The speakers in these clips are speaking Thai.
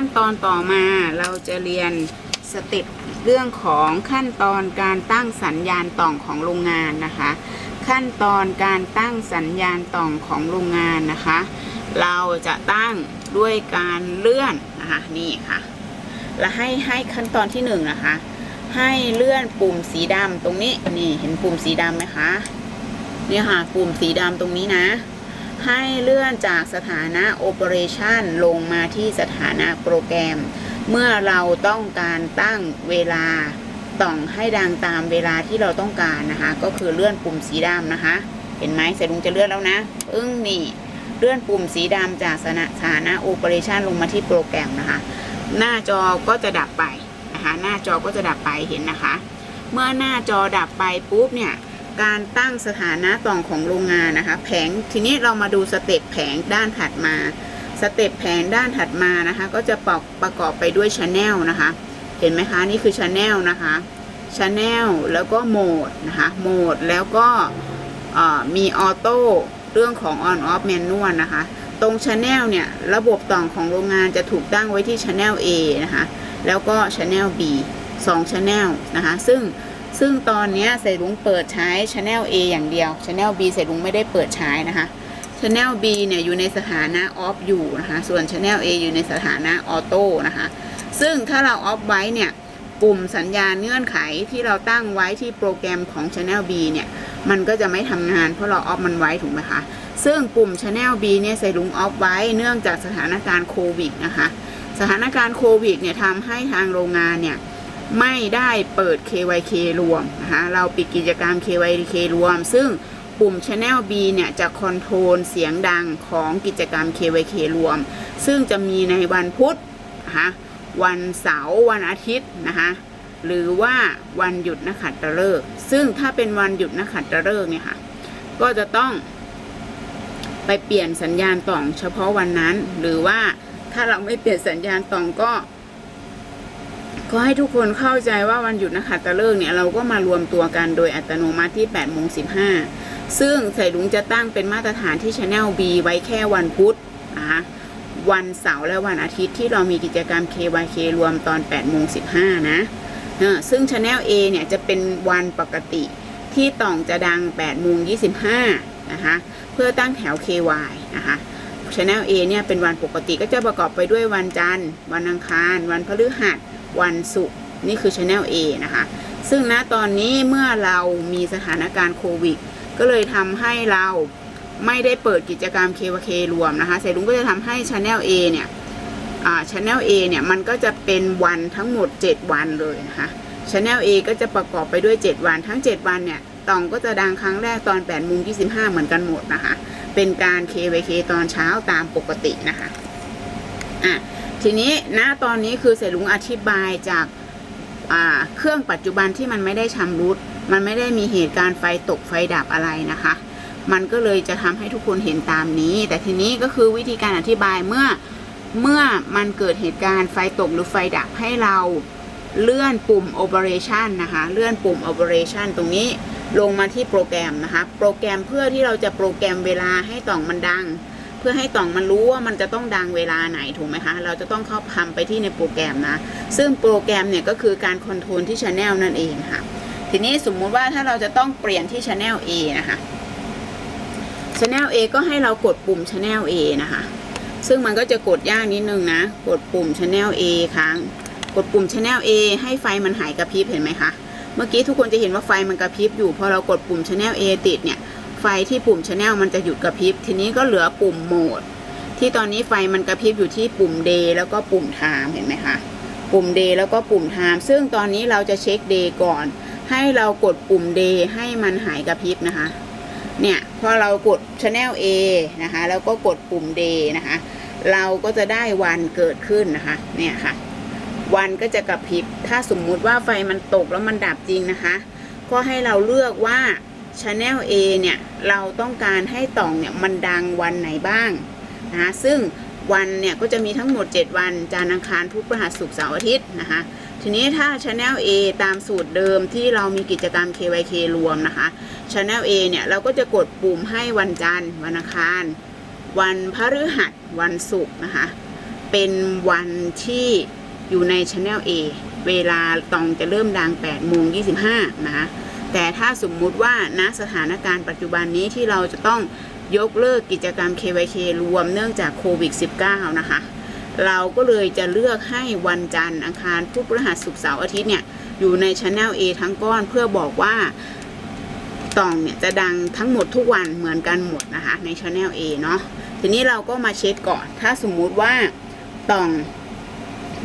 ขั้นตอนต่อมาเราจะเรียนสเต็ปเรื่องของขั้นตอนการตั้งสัญญาณต่องของโรงงานนะคะ ขั้นตอนการตั้งสัญญาณต่องของโรงงานนะคะ เราจะตั้งด้วยการเลื่อนนะคะนี่ค่ะและให้ให้ขั้นตอนที่หนึ่งนะคะ ให้เลื่อนปุ่มสีดำตรงนี้นี่เห็นปุ่มสีดำไหมคะเนี่ยค่ะปุ่มสีดำตรงนี้นะ ให้เลื่อนจากสถานะ Operation ลงมาที่สถานะโปรแกรม เมื่อเราต้องการตั้งเวลาต่องให้ดังตามเวลาที่เราต้องการนะคะ ก็คือเลื่อนปุ่มสีดำนะคะ เห็นไหมเสร็จลุงจะเลื่อนแล้วนะอึ้งนี่เลื่อนปุ่มสีดำจากสถานะ Operation ลงมาที่โปรแกรมนะคะ หน้าจอก็จะดับไปนะคะ หน้าจอก็จะดับไปเห็นนะคะ เมื่อหน้าจอดับไปปุ๊บเนี่ย การตั้งสถานะต่องของโรงงานนะคะ แผงทีนี้เรามาดูสเต็ปแผงด้านถัดมา สเต็ปแผงด้านถัดมานะคะ ก็จะประประกอบไปด้วยช n แนลนะคะ เห็นไหมคะนี่คือช n แนลนะคะช n แนลแล้วก็โหมดนะคะโหมดแล้วก็มีออโต้เรื่องของ on off manual นะคะ ตรงช n แนลเนี่ย ระบบต่องของโรงงานจะถูกตั้งไว้ที่ช n แนล A นะคะ แล้วก็ช n แนล B 2 channel นะคะ ซึ่ง ซึ่งตอนนี้ยใส่ลุงเปิดใช้ Channel A อย่างเดียว Channel B ใส่ลุงไม่ได้เปิดใช้นะคะ Channel B เนี่ยอยู่ในสถานะ off อยู่นะคะ ส่วน Channel A อยู่ในสถานะ auto นะคะ ซึ่งถ้าเรา off ไว้เนี่ยปุ่มสัญญาณเงื่อนไขที่เราตั้งไว้ที่โปรแกรมของ Channel B เนี่ยมันก็จะไม่ทำงานเพราะเรา off มันไว้ถูกไหมคะ ซึ่งปุ่ม Channel B เนี่ยใส่ลุง off ไว้เนื่องจากสถานการณ์โควิดนะคะ สถานการณ์โควิดเนี่ยทำให้ทางโรงงานเนี่ย ไม่ได้เปิด KYK รวมนะคะเราปิดกิจกรรม KYK รวม ซึ่งปุ่ม Channel B เนี่ยจะคอนโทรลเสียงดังของกิจกรรม KYK รวม ซึ่งจะมีในวันพุธนะคะวันเสาร์วันอาทิตย์นะคะหรือว่าวันหยุดนักขัตฤกษ์ซึ่งถ้าเป็นวันหยุดนักขัตฤกษ์เนี่ยค่ะ ก็จะต้องไปเปลี่ยนสัญญาณต่องเฉพาะวันนั้น หรือว่าถ้าเราไม่เปลี่ยนสัญญาณต่องก็ ก็ให้ทุกคนเข้าใจว่าวันหยุดนักขัตฤกษ์เนี่ยเราก็มารวมตัวกันโดยอัตโนมัติที่8โมง15 ซึ่งใส่ลุงจะตั้งเป็นมาตรฐานที่ Channel B ไว้แค่วันพุธนะคะวันเสาร์และวันอาทิตย์ที่เรามีกิจกรรม KYK รวมตอน8โมง15 นะซึ่ง Channel A เนี่ยจะเป็นวันปกติที่ต่องจะดัง8โมง25 นะคะ เพื่อตั้งแถว KY นะคะ Channel A เนี่ยเป็นวันปกติก็จะประกอบไปด้วยวันจันทร์ วันอังคาร วันพฤหัส วันศุกร์นี่คือ Channel A นะคะ ซึ่งณตอนนี้เมื่อเรามีสถานการณ์โควิด ก็เลยทำให้เราไม่ได้เปิดกิจกรรม KVK รวมนะคะเสรลุงก็จะทำให้ Channel A เนี่ยอ่า Channel A เนี่ย มันก็จะเป็นวันทั้งหมด 7 วันเลยนะคะ Channel A ก็จะประกอบไปด้วย 7 วันทั้ง 7 วันเนี่ยตองก็จะดังครั้งแรกตอน8โมง25 เหมือนกันหมดนะคะ เป็นการ KVK ตอนเช้าตามปกตินะคะ อะ ทีนี้ณตอนนี้คือเสรลุงอธิบายจากเครื่องปัจจุบันที่มันไม่ได้ชำรุด มันไม่ได้มีเหตุการณ์ไฟตกไฟดับอะไรนะคะ มันก็เลยจะทำให้ทุกคนเห็นตามนี้ แต่ทีนี้ก็คือวิธีการอธิบายเมื่อเมื่อมันเกิดเหตุการณ์ไฟตกหรือไฟดับให้เราเลื่อนปุ่ม operation นะคะ เลื่อนปุ่ม operation ตรงนี้ลงมาที่โปรแกรมนะคะ โปรแกรมเพื่อที่เราจะโปรแกรมเวลาให้ต่องมันดัง เพื่อให้ต่องมันรู้ว่ามันจะต้องดังเวลาไหนถูกไหมคะ เราจะต้องเข้าทำไปที่ในโปรแกรมนะ ซึ่งโปรแกรมเนี่ยก็คือการคอนโทรลที่ Channel นั่นเองค่ะ ทีนี้สมมุติว่าถ้าเราจะต้องเปลี่ยนที่ Channel A นะคะ Channel A ก็ให้เรากดปุ่ม Channel A นะคะ ซึ่งมันก็จะกดยากนิดนึงนะ กดปุ่ม Channel A ครั้ง กดปุ่ม Channel A ให้ไฟมันหายกระพริบเห็นไหมคะ เมื่อกี้ทุกคนจะเห็นว่าไฟมันกระพริบอยู่ พอเรากดปุ่ม Channel A ติดเนี่ย ไฟที่ปุ่ม Channel มันจะหยุดกระพริบ ทีนี้ก็เหลือปุ่มโหมด ที่ตอนนี้ไฟมันกระพริบอยู่ที่ปุ่ม Day แล้วก็ปุ่ม Time เห็นไหมคะ ปุ่ม Day แล้วก็ปุ่ม Time ซึ่งตอนนี้เราจะเช็ค Day ก่อน ให้เรากดปุ่ม Day ให้มันหายกระพริบนะคะ เนี่ยพอเรากด Channel A นะคะ แล้วก็กดปุ่ม Day นะคะ เราก็จะได้วันเกิดขึ้นนะคะ เนี่ยค่ะ วันก็จะกระพริบ ถ้าสมมุติว่าไฟมันตกแล้วมันดับจริงนะคะ ก็ให้เราเลือกว่า Channel A เนี่ย เราต้องการให้ต่องเนี่ย มันดังวันไหนบ้างนะคะซึ่งวันเนี่ย ก็จะมีทั้งหมด 7 วันจันทร์อังคารพุธพฤหัสศุกร์เสาร์อาทิตย์นะคะทีนี้ถ้า Channel A ตามสูตรเดิมที่เรามีกิจกรรม KYK รวมนะคะ Channel A เนี่ย เราก็จะกดปุ่มให้วันจันทร์วันอังคาร วันพฤหัสวันศุกร์นะคะ เป็นวันที่อยู่ใน Channel A เวลาตองจะเริ่มดัง8โมง25นะคะ แต่ถ้าสมมุติว่าณสถานการณ์ปัจจุบันนี้ที่เราจะต้องยกเลิกกิจกรรม KYK รวมเนื่องจากโควิด -19 นะคะ เราก็เลยจะเลือกให้วันจันทร์อังคารพุธพฤหัสศุกร์เสาร์อาทิตย์เนี่ย อยู่ใน Channel A ทั้งก้อนเพื่อบอกว่าตองเนี่ยจะดังทั้งหมดทุกวันเหมือนกันหมดนะคะ ใน Channel A เนาะทีนี้เราก็มาเช็คก่อน ถ้าสมมุติว่าตอง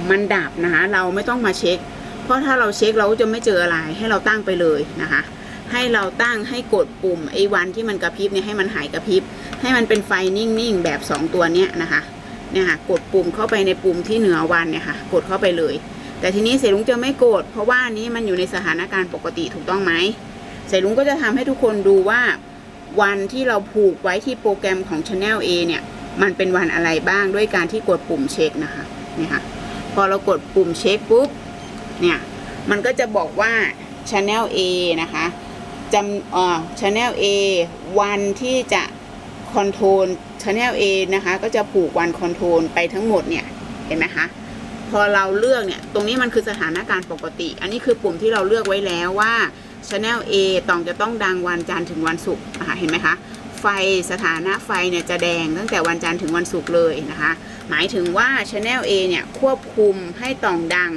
มันดับนะคะ เราไม่ต้องมาเช็ค เพราะถ้าเราเช็คเราก็จะไม่เจออะไรให้เราตั้งไปเลยนะคะ ให้เราตั้งให้กดปุ่มไอ้วันที่มันกระพริบเนี่ยให้มันหายกระพริบ ให้มันเป็นไฟนิ่งๆแบบ 2 ตัวเนี้ยนะคะเนี่ยค่ะกดปุ่มเข้าไปในปุ่มที่เหนือวันเนี่ยค่ะกดเข้าไปเลย แต่ทีนี้เสลุงจะไม่กด เพราะว่านี้มันอยู่ในสถานการณ์ปกติถูกต้องไหมเสลุงก็จะทำให้ทุกคนดูว่าวันที่เราผูกไว้ที่โปรแกรมของ Channel A เนี่ย มันเป็นวันอะไรบ้างด้วยการที่กดปุ่มเช็คนะคะเนี่ยค่ะพอเรากดปุ่มเช็คปุ๊บ เนี่ย มันก็จะบอกว่า Channel A นะคะจำเอ่อ Channel A วันที่จะคอนโทรล Channel A นะคะก็จะผูกวันคอนโทรลไปทั้งหมดเนี่ยเห็นไหมคะพอเราเลือกเนี่ย ตรงนี้มันคือสถานการณ์ปกติ อันนี้คือปุ่มที่เราเลือกไว้แล้วว่า Channel A ต้องจะต้องดังวันจันทร์ถึงวันศุกร์นะคะเห็นไหมคะ ไฟสถานะไฟเนี่ยจะแดงตั้งแต่วันจันทร์ถึงวันศุกร์เลยนะคะ หมายถึงว่า Channel A เนี่ยควบคุมให้ต่องดัง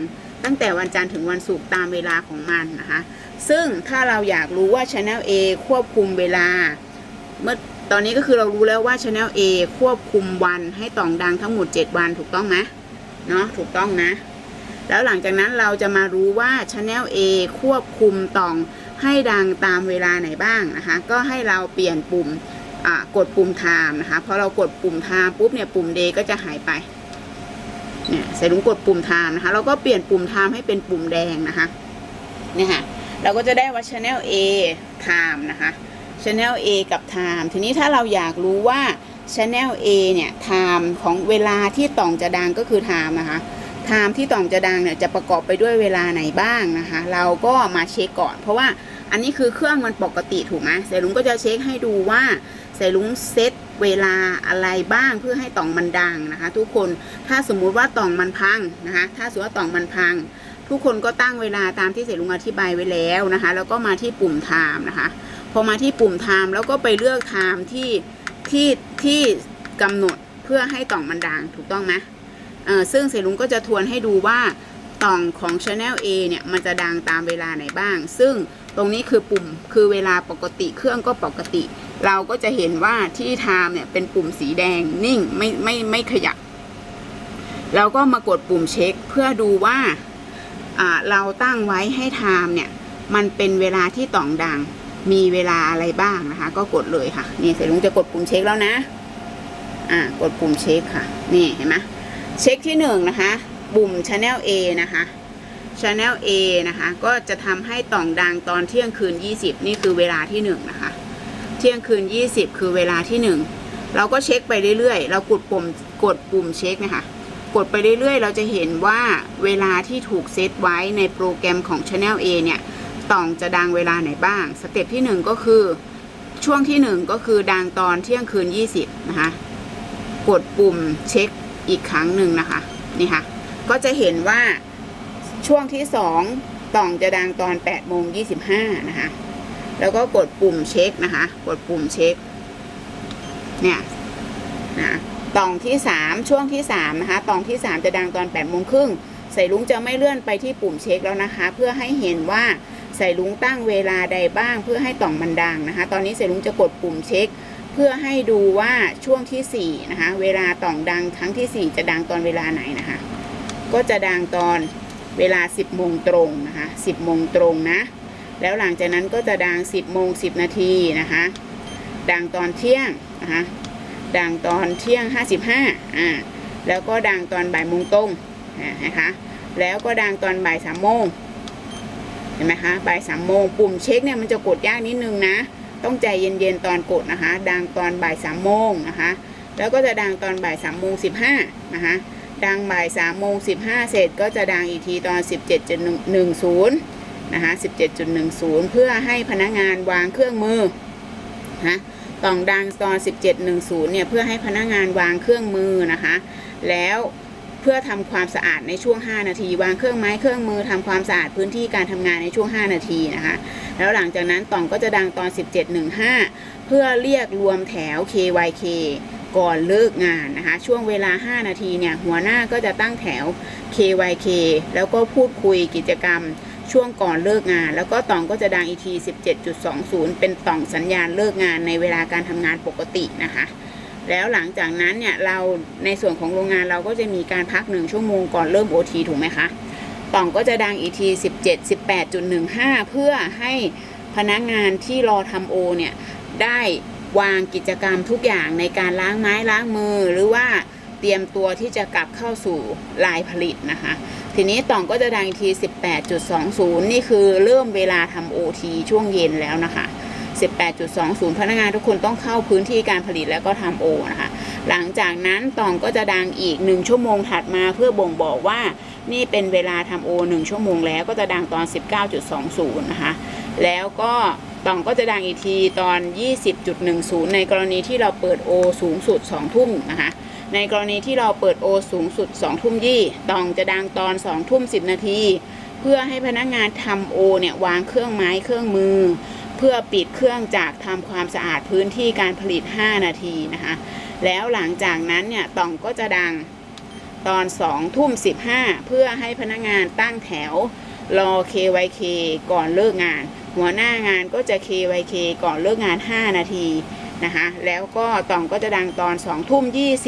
ตั้งแต่วันจันทร์ถึงวันศุกร์ตามเวลาของมันนะคะ ซึ่งถ้าเราอยากรู้ว่า Channel A ควบคุมเวลา เมื่อตอนนี้ก็คือเรารู้แล้วว่า Channel A ควบคุมวันให้ต่องดังทั้งหมด 7 วันถูกต้องไหมเนาะถูกต้องนะ แล้วหลังจากนั้นเราจะมารู้ว่า Channel A ควบคุมต่องให้ดังตามเวลาไหนบ้างนะคะ ก็ให้เราเปลี่ยนปุ่มกดปุ่ม time นะคะพอเรากดปุ่ม time ปุ๊บเนี่ยปุ่ม day ก็จะหายไป เนี่ยใส่ลุงกดปุ่ม time นะคะ เราก็เปลี่ยนปุ่ม time ให้เป็นปุ่มแดงนะคะเนี่ยค่ะเราก็จะได้ว่า Channel A time นะคะ Channel A กับ time ทีนี้ถ้าเราอยากรู้ว่า Channel A เนี่ย time ของเวลาที่ต่องจะดังก็คือ time นะคะ time ที่ต่องจะดังเนี่ยจะประกอบไปด้วยเวลาไหนบ้างนะคะ เราก็มาเช็คก่อน เพราะว่าอันนี้คือเครื่องมันปกติถูกไหมเสลุงก็จะเช็คให้ดูว่าเสลุงเซต เวลาอะไรบ้างเพื่อให้ต่องมันดังนะคะ ทุกคนถ้าสมมุติว่าต่องมันพังนะคะ ถ้าสมมติว่าต่องมันพัง ทุกคนก็ตั้งเวลาตามที่เสลุงอธิบายไว้แล้วนะคะ แล้วก็มาที่ปุ่ม time นะคะพอมาที่ปุ่ม time แล้วก็ไปเลือก time ที่ที่ที่กำหนดเพื่อให้ต่องมันดังถูกต้องไหมเออซึ่งเสลุงก็จะทวนให้ดูว่าต่องของ Channel A เนี่ยมันจะดังตามเวลาไหนบ้าง ซึ่ง ตรงนี้คือปุ่มคือเวลาปกติเครื่องก็ปกติ เราก็จะเห็นว่าที่ time เนี่ยเป็นปุ่มสีแดงนิ่งไม่ไม่ไม่ขยับเราก็มากดปุ่มเช็คเพื่อดูว่าอ่าเราตั้งไว้ให้ time เนี่ยมันเป็นเวลาที่ต่องดังมีเวลาอะไรบ้างนะคะ ก็กดเลยค่ะนี่เสร็จลุงจะกดปุ่มเช็คแล้วนะอ่ากดปุ่มเช็คค่ะ นี่เห็นไหมเช็คที่หนึ่งนะคะ ปุ่ม Channel A นะคะ Channel A นะคะ ก็จะทำให้ต่องดังตอนเที่ยงคืน 20 นี่คือเวลาที่หนึ่งนะคะ เที่ยงคืน 20 คือเวลาที่หนึ่งเราก็เช็คไปเรื่อยๆ เรากดปุ่มกดปุ่มเช็คนะคะ กดไปเรื่อยๆ เราจะเห็นว่าเวลาที่ถูกเซตไว้ในโปรแกรมของ Channel A เนี่ยต่องจะดังเวลาไหนบ้าง สเต็ปที่หนึ่งก็คือช่วงที่หนึ่งก็คือดังตอนเที่ยงคืน 20 นะคะ กดปุ่มเช็คอีกครั้งหนึ่งนะคะ นี่ค่ะ ก็จะเห็นว่า ช่วงที่สองต่องจะดังตอน8โมง25นะคะ แล้วก็กดปุ่มเช็คนะคะ กดปุ่มเช็ค เนี่ยนะต่องที่สามช่วงที่สามนะคะต่องที่สามจะดังตอน8โมงครึ่งใส่ลุงจะไม่เลื่อนไปที่ปุ่มเช็คแล้วนะคะ เพื่อให้เห็นว่าใส่ลุงตั้งเวลาใดบ้าง เพื่อให้ต่องมันดังนะคะ ตอนนี้ใส่ลุงจะกดปุ่มเช็ค เพื่อให้ดูว่าช่วงที่สี่นะคะ เวลาต่องดังครั้งที่สี่จะดังตอนเวลาไหนนะคะ ก็จะดังตอน เวลา 10โมงตรงนะคะ10โมงตรงนะ แล้วหลังจากนั้นก็จะดัง 10โมง10 นาทีนะคะ ดังตอนเที่ยงนะคะดังตอนเที่ยง 55อ่าแล้วก็ดังตอนบ่ายโมงตรงนะคะแล้วก็ดังตอนบ่ายสามโมงเห็นไหมคะบ่ายสามโมงปุ่มเช็คเนี่ยมันจะกดยากนิดนึงนะ ต้องใจเย็นๆตอนกดนะคะ ดังตอนบ่ายสามโมงนะคะ แล้วก็จะดังตอนบ่ายสามโมงสิบห้านะคะ ดังบ่ายสามโมงสิบห้าเสร็จก็จะดังอีกทีตอนสิบเจ็ดจุดหนึ่งศูนย์นะคะสิบเจ็ดจุดหนึ่งศูนย์เพื่อให้พนักงานวางเครื่องมือนะต้องดังตอนสิบเจ็ดหนึ่งศูนย์เนี่ยเพื่อให้พนักงานวางเครื่องมือนะคะ แล้วเพื่อทำความสะอาดในช่วง 5 นาที วางเครื่องไม้เครื่องมือทำความสะอาดพื้นที่การทำงานในช่วง 5 นาทีนะคะ แล้วหลังจากนั้นต่องก็จะดังตอน 17.15 เพื่อเรียกรวมแถว KYK ก่อนเลิกงานนะคะ ช่วงเวลา 5 นาทีเนี่ย หัวหน้าก็จะตั้งแถว KYK แล้วก็พูดคุยกิจกรรมช่วงก่อนเลิกงาน แล้วก็ต่องก็จะดังอีกที 17.20 เป็นต่องสัญญาณเลิกงานในเวลาการทำงานปกตินะคะ แล้วหลังจากนั้นเนี่ย เราในส่วนของโรงงานเราก็จะมีการพักหนึ่งชั่วโมงก่อนเริ่ม OT ถูกไหมคะต่องก็จะดังอีกที 17 18.15 เพื่อให้พนักงานที่รอทำโอเนี่ยได้ วางกิจกรรมทุกอย่างในการล้างไม้ล้างมือ หรือว่าเตรียมตัวที่จะกลับเข้าสู่ลายผลิตนะคะ ทีนี้ต่องก็จะดังอีกที 18.20 นี่คือเริ่มเวลาทำ OT ช่วงเย็นแล้วนะคะ 18.20 พนักงานทุกคนต้องเข้าพื้นที่การผลิตแล้วก็ทำโอนะคะ หลังจากนั้นต่องก็จะดังอีก 1 ชั่วโมงถัดมาเพื่อบ่งบอกว่านี่เป็นเวลาทำโอ1ชั่วโมงแล้วก็จะดังตอน 19.20 นะคะ แล้วก็ ต่องก็จะดังอีกทีตอน 20.10 ในกรณีที่เราเปิดโอสูงสุด 2 ทุ่มนะคะ ในกรณีที่เราเปิดโอสูงสุด 2 ทุ่มยี่ต่องจะดังตอน 2 ทุ่ม 10 นาที เพื่อให้พนักงานทำโอเนี่ยวางเครื่องไม้เครื่องมือ เพื่อปิดเครื่องจากทำความสะอาดพื้นที่การผลิต 5 นาทีนะคะ แล้วหลังจากนั้นเนี่ยต่องก็จะดังตอน 2 ทุ่ม 15 เพื่อให้พนักงานตั้งแถวรอ KYK ก่อนเลิกงาน หัวหน้างานก็จะ KYK ก่อนเลิกงาน 5 นาทีนะคะแล้วก็ต่องก็จะดังตอน2ทุ่ม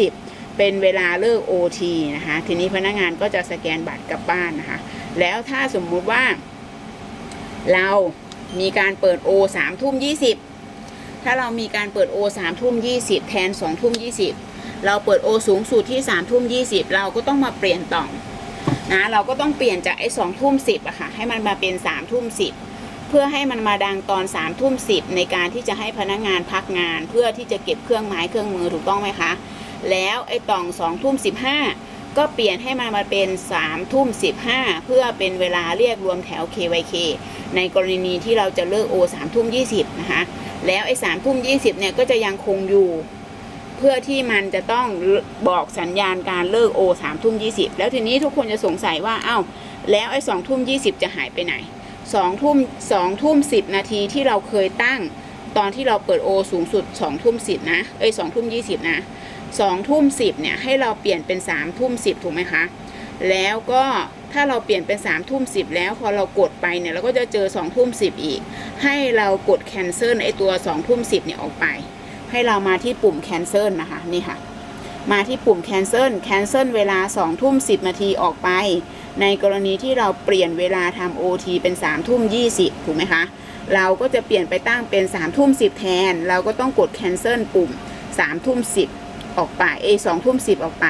20 เป็นเวลาเลิก OT นะคะทีนี้พนักงานก็จะสแกนบัตรกลับบ้านนะคะแล้วถ้าสมมุติว่า เรามีการเปิด O สามทุ่มยี่สิบถ้าเรามีการเปิด O สามทุ่มยี่สิบแทนสองทุ่มยี่สิบเราเปิด O สูงสุดที่สามทุ่มยี่สิบเราก็ต้องมาเปลี่ยนต่องนะเราก็ต้องเปลี่ยนจากไอ้สองทุ่มสิบอะค่ะให้มันมาเป็นสามทุ่มสิบ เพื่อให้มันมาดังตอนสามทุ่มสิบในการที่จะให้พนักงานพักงาน เพื่อที่จะเก็บเครื่องไม้เครื่องมือถูกต้องไหมคะ แล้วไอ้ต่องสองทุ่มสิบห้าก็เปลี่ยนให้มันมาเป็น3ามทุ่มสิเพื่อเป็นเวลาเรียกรวมแถว KYK ในกรณีที่เราจะเลิก O สามทุ่มยีนะคะ แล้วไอ้สามทุ่มยีเนี่ยก็จะยังคงอยู่ เพื่อที่มันจะต้องบอกสัญญาณการเลิก O สามทุ่มยีแล้วทีนี้ทุกคนจะสงสัยว่าอ้าวแล้วไอ้สองทุ่มยีจะหายไปไหน สองทุ่มสองทุ่มสิบนาทีที่เราเคยตั้ง ตอนที่เราเปิด O สูงสุดสองทุ่มสิบนะ เอ้ยสองทุ่มยี่สิบนะสองทุ่มสิบเนี่ยให้เราเปลี่ยนเป็นสามทุ่มสิบถูกไหมคะ แล้วก็ถ้าเราเปลี่ยนเป็นสามทุ่มสิบแล้วพอเรากดไปเนี่ยเราก็จะเจอสองทุ่มสิบอีก ให้เรากด cancel ไอตัวสองทุ่มสิบเนี่ยออกไป ให้เรามาที่ปุ่ม cancel นะคะนี่ค่ะ มาที่ปุ่ม cancel cancel เวลา2ทุ่ม10นาทีออกไป ในกรณีที่เราเปลี่ยนเวลาทำ OT เป็น3ทุ่ม20ถูกไหมคะ เราก็จะเปลี่ยนไปตั้งเป็น3ทุ่ม10แทน เราก็ต้องกด cancel ปุ่ม3ทุ่ม10ออกไปเอสองทุ่ม10ออกไป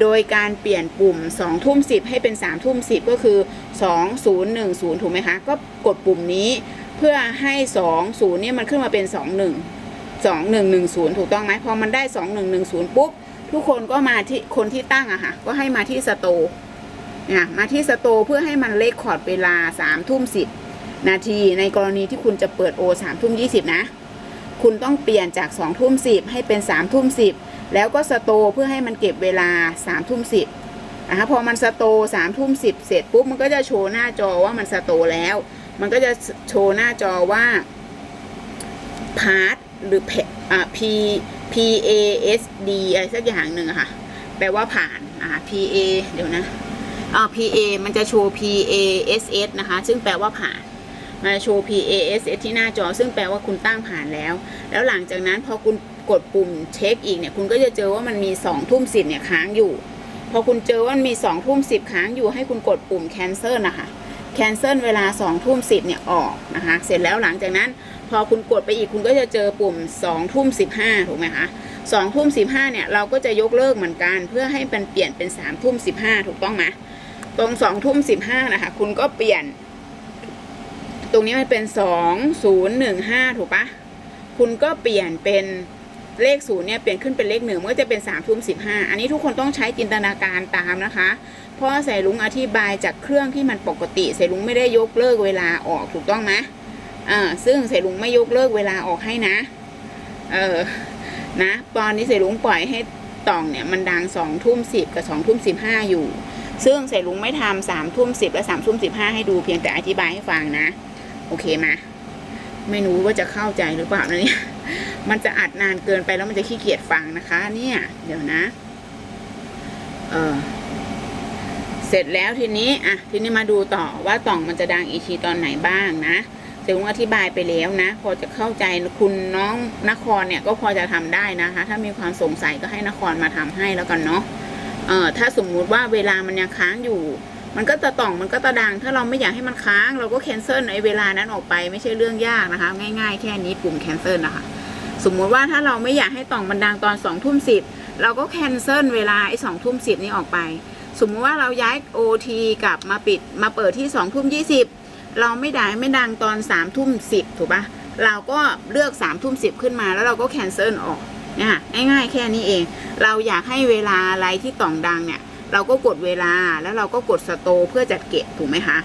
โดยการเปลี่ยนปุ่ม2ทุ่ม10ให้เป็น3ทุ่ม10ก็คือ 2010 ถูกไหมคะ ก็กดปุ่มนี้เพื่อให้ 20เนี่ยมันขึ้นมาเป็น 21 2110 ถูกต้องไหมพอมันได้ 2110 ปุ๊บ ทุกคนก็มาที่คนที่ตั้งอะค่ะ ก็ให้มาที่สโตร์ เนี่ยมาที่สโตเพื่อให้มันเลขคอร์ดเวลา3ทุ่ม10นาที ในกรณีที่คุณจะเปิดโอ3ทุ่ม20นะ คุณต้องเปลี่ยนจาก2ทุ่ม10ให้เป็น3ทุ่ม10แล้วก็สโตเพื่อให้มันเก็บเวลา3ทุ่ม10นะคะพอมันสโตร์3ทุ่ม10เสร็จปุ๊บมันก็จะโชว์หน้าจอว่ามันสโตแล้ว มันก็จะโชว์หน้าจอว่าพาร์ทหรือ P อ่า P P A S D อะไรสักอย่างหนึ่งค่ะ แปลว่าผ่านอ่า P A เดี๋ยวนะ อ่า P A มันจะโชว์ P A S S นะคะ ซึ่งแปลว่าผ่านมาโชว์ P A S S ที่หน้าจอ ซึ่งแปลว่าคุณตั้งผ่านแล้ว แล้วหลังจากนั้นพอคุณกดปุ่มเช็คอีกเนี่ย คุณก็จะเจอว่ามันมี2ทุ่มสิเนี่ยค้างอยู่ พอคุณเจอว่ามันมี2ทุ่มสิค้างอยู่ให้คุณกดปุ่ม cancel นะคะ cancel เวลา2ทุ่มสิเนี่ยออกนะคะ เสร็จแล้วหลังจากนั้น พอคุณกดไปอีกคุณก็จะเจอปุ่ม2ทุ่ม15ถูกไหมคะ2ทุ่ม15เนี่ยเราก็จะยกเลิกเหมือนกัน เพื่อให้มันเปลี่ยนเป็น3ทุ่ม15ถูกต้องไหม ตรง2ทุ่ม15นะคะ คุณก็เปลี่ยน ตรงนี้มันเป็น2015ถูกปะคุณก็เปลี่ยนเป็นเลขศูนย์เนี่ยเปลี่ยนขึ้นเป็นเลขหนึ่งมันก็จะเป็น3ทุ่ม15อันนี้ทุกคนต้องใช้จินตนาการตามนะคะเพราะใส่ลุงอธิบายจากเครื่องที่มันปกติใส่ลุงไม่ได้ยกเลิกเวลาออกถูกต้องไหมอ่าซึ่งใส่ลุงไม่ยกเลิกเวลาออกให้นะ เออนะตอนนี้ใส่ลุงปล่อยให้ต่องเนี่ยมันดังสองทุ่มสิบกับสองทุ่มสิบห้าอยู่ ซึ่งเสร็จลุงไม่ทำสามทุ่มสิบและสามทุ่มสิบห้าให้ดูเพียงแต่อธิบายให้ฟังนะ โอเคมาไม่รู้ว่าจะเข้าใจหรือเปล่านะเนี่ย มันจะอัดนานเกินไปแล้วมันจะขี้เกียจฟังนะคะ เนี่ย เดี๋ยวนะ เออเสร็จแล้วทีนี้ อะ ทีนี้มาดูต่อว่าต่องมันจะดังอีกทีตอนไหนบ้างนะเดี๋ยวลุงอธิบายไปแล้วนะ พอจะเข้าใจคุณน้องนครเนี่ยก็พอจะทำได้นะคะ ถ้ามีความสงสัยก็ให้นครมาทำให้แล้วกันเนาะ เอ่อถ้าสมมุติว่าเวลามันยังค้างอยู่ มันก็จะต่องมันก็จะดัง ถ้าเราไม่อยากให้มันค้าง เราก็แคนเซิลไอ้เวลานั้นออกไปไม่ใช่เรื่องยากนะคะ ง่ายๆ แค่นี้ปุ่มแคนเซิลนะคะสมมุติว่าถ้าเราไม่อยากให้ต่องมันดังตอนสองทุ่มสิบเราก็แคนเซิลเวลาไอ้สองทุ่มสิบนี้ออกไป สมมุติว่าเราย้าย OT กลับมาปิดมาเปิดที่สองทุ่มยี่สิบเราไม่ดังไม่ดังตอนสามทุ่มสิบถูกปะเราก็เลือกสามทุ่มสิบขึ้นมาแล้วเราก็แคนเซิลออก เนี่ยค่ะง่ายๆแค่นี้เอง เราอยากให้เวลาอะไรที่ต่องดังเนี่ย เราก็กดเวลาแล้วเราก็กดสโตเพื่อจัดเก็บถูกไหมคะ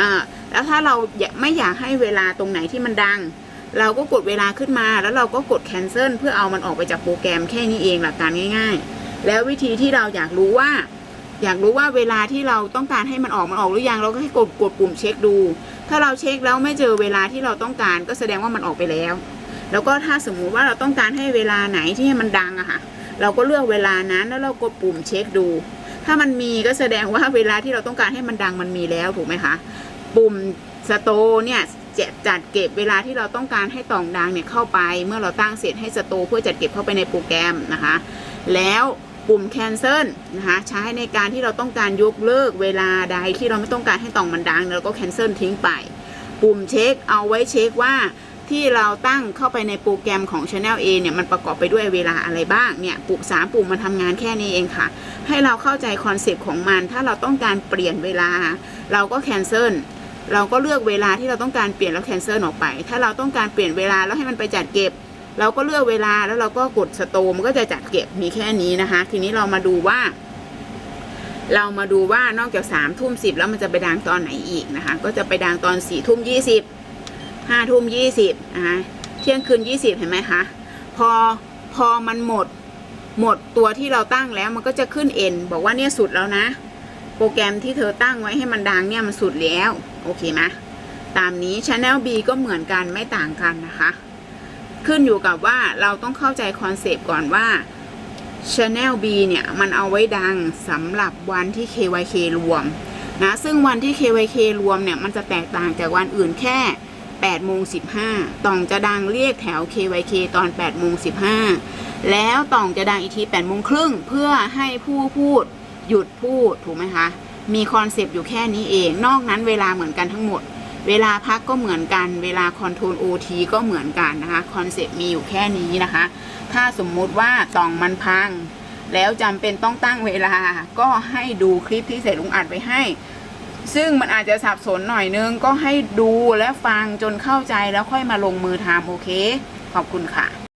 อ่าแล้วถ้าเราไม่อยากให้เวลาตรงไหนที่มันดัง เราก็กดเวลาขึ้นมา แล้วเราก็กด cancel เพื่อเอามันออกไปจากโปรแกรมแค่นี้เองหลักการง่าย ๆ แล้ววิธีที่เราอยากรู้ว่า อยากรู้ว่าเวลาที่เราต้องการให้มันออกมันออกหรือยังเราก็ให้กดกดปุ่มเช็คดู ถ้าเราเช็คแล้วไม่เจอเวลาที่เราต้องการ ก็แสดงว่ามันออกไปแล้ว แล้วก็ถ้าสมมุติว่าเราต้องการให้เวลาไหนที่ให้มันดังอะค่ะ เราก็เลือกเวลานั้นแล้วเรากดปุ่มเช็คดู ถ้ามันมีก็แสดงว่าเวลาที่เราต้องการให้มันดังมันมีแล้วถูกไหมคะ ปุ่มสโตเนี่ยจะจัดเก็บเวลาที่เราต้องการให้ต่องดังเนี่ยเข้าไป เมื่อเราตั้งเสร็จให้สโตเพื่อจัดเก็บเข้าไปในโปรแกรมนะคะ แล้วปุ่ม cancel นะคะใช้ในการที่เราต้องการยกเลิกเวลาใดที่เราไม่ต้องการให้ต่องมันดังเราก็ cancel ทิ้งไป ปุ่มเช็คเอาไว้เช็คว่า ที่เราตั้งเข้าไปในโปรแกรมของ Channel A เนี่ยมันประกอบไปด้วยเวลาอะไรบ้างเนี่ยปุ่มสามปุ่มมันทำงานแค่นี้เองค่ะ ให้เราเข้าใจคอนเซปต์ของมัน ถ้าเราต้องการเปลี่ยนเวลา เราก็ cancel เราก็เลือกเวลาที่เราต้องการเปลี่ยนแล้ว cancel ออกไป ถ้าเราต้องการเปลี่ยนเวลาแล้วให้มันไปจัดเก็บ เราก็เลือกเวลาแล้วเราก็กดสโตมันก็จะจัดเก็บมีแค่นี้นะคะ ทีนี้เรามาดูว่า เรามาดูว่านอกจากสามทุ่มสิบแล้วมันจะไปดังตอนไหนอีกนะคะ ก็จะไปดังตอนสี่ทุ่มยี่สิบ ห้าทุ่มยี่สิบนะคะเที่ยงคืนยี่สิบเห็นไหมคะ พอพอมันหมด หมดตัวที่เราตั้งแล้วมันก็จะขึ้นเอ็นบอกว่าเนี่ยสุดแล้วนะ โปรแกรมที่เธอตั้งไว้ให้มันดังเนี่ยมันสุดแล้ว โอเคไหมตามนี้ Channel B ก็เหมือนกันไม่ต่างกันนะคะ ขึ้นอยู่กับว่าเราต้องเข้าใจคอนเซปต์ก่อนว่า Channel B เนี่ยมันเอาไว้ดังสำหรับวันที่ KYK รวมนะซึ่งวันที่ KYK รวมเนี่ยมันจะแตกต่างจากวันอื่นแค่ 8โมง15ต่องจะดังเรียกแถว KYK ตอน8โมง15 แล้วต่องจะดังอีกที8โมงครึ่งเพื่อให้ผู้พูดหยุดพูดถูกไหมคะ มีคอนเซปต์อยู่แค่นี้เอง นอกนั้นเวลาเหมือนกันทั้งหมด เวลาพักก็เหมือนกัน เวลาคอนโทรล OT ก็เหมือนกันนะคะ คอนเซปต์มีอยู่แค่นี้นะคะ ถ้าสมมุติว่าต่องมันพัง แล้วจำเป็นต้องตั้งเวลาก็ให้ดูคลิปที่เสร็จลุงอัดไปให้ ซึ่งมันอาจจะสับสนหน่อยนึงก็ให้ดูและฟังจนเข้าใจแล้วค่อยมาลงมือทำโอเค ขอบคุณค่ะ